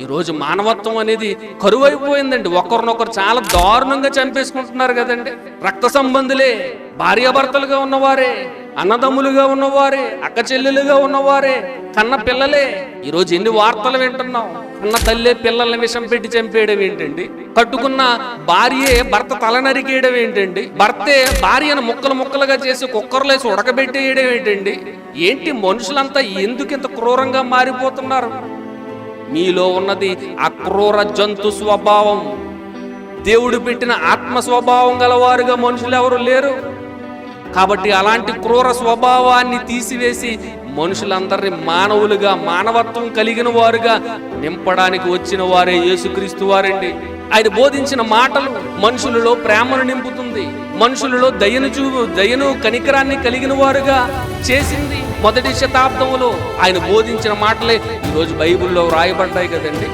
ఈరోజు మానవత్వం అనేది కరువైపోయిందండి. ఒకరినొకరు చాలా దారుణంగా చంపేసుకుంటున్నారు కదండి. రక్త సంబంధులే భార్యాభర్తలుగా ఉన్నవారే అన్నదమ్ములుగా ఉన్నవారే అక్క చెల్లెలుగా ఉన్నవారే కన్న పిల్లలే. ఈరోజు ఎన్ని వార్తలు వింటున్నాం. కన్న తల్లే పిల్లల్ని విషం పెట్టి చంపేయడం ఏంటండి? కట్టుకున్న భార్యే భర్త తల నరికేయడం ఏంటండి? భర్తే భార్యను ముక్కలు ముక్కలుగా చేసి కుక్కర్లేసి ఉడకబెట్టేయడం ఏంటండి? ఏంటి మనుషులంతా ఎందుకు ఇంత క్రూరంగా మారిపోతున్నారు? మీలో ఉన్నది అక్రూర జంతు స్వభావం. దేవుడు పెట్టిన ఆత్మ స్వభావం గలవారుగా మనుషులు ఎవరు లేరు. కాబట్టి అలాంటి క్రూర స్వభావాన్ని తీసివేసి మనుషులందరినీ మానవులుగా మానవత్వం కలిగిన వారుగా నింపడానికి వచ్చిన వారే యేసుక్రీస్తు వారండి. ఆయన బోధించిన మాటలు మనుషులలో ప్రేమను నింపుతుంది. మనుషులలో దయను చూ దయను కనికరాన్ని కలిగిన వారుగా చేసింది. మొదటి శతాబ్దంలో ఆయన బోధించిన మాటలే ఈరోజు బైబిల్లో వ్రాయబడ్డాయి కదండి.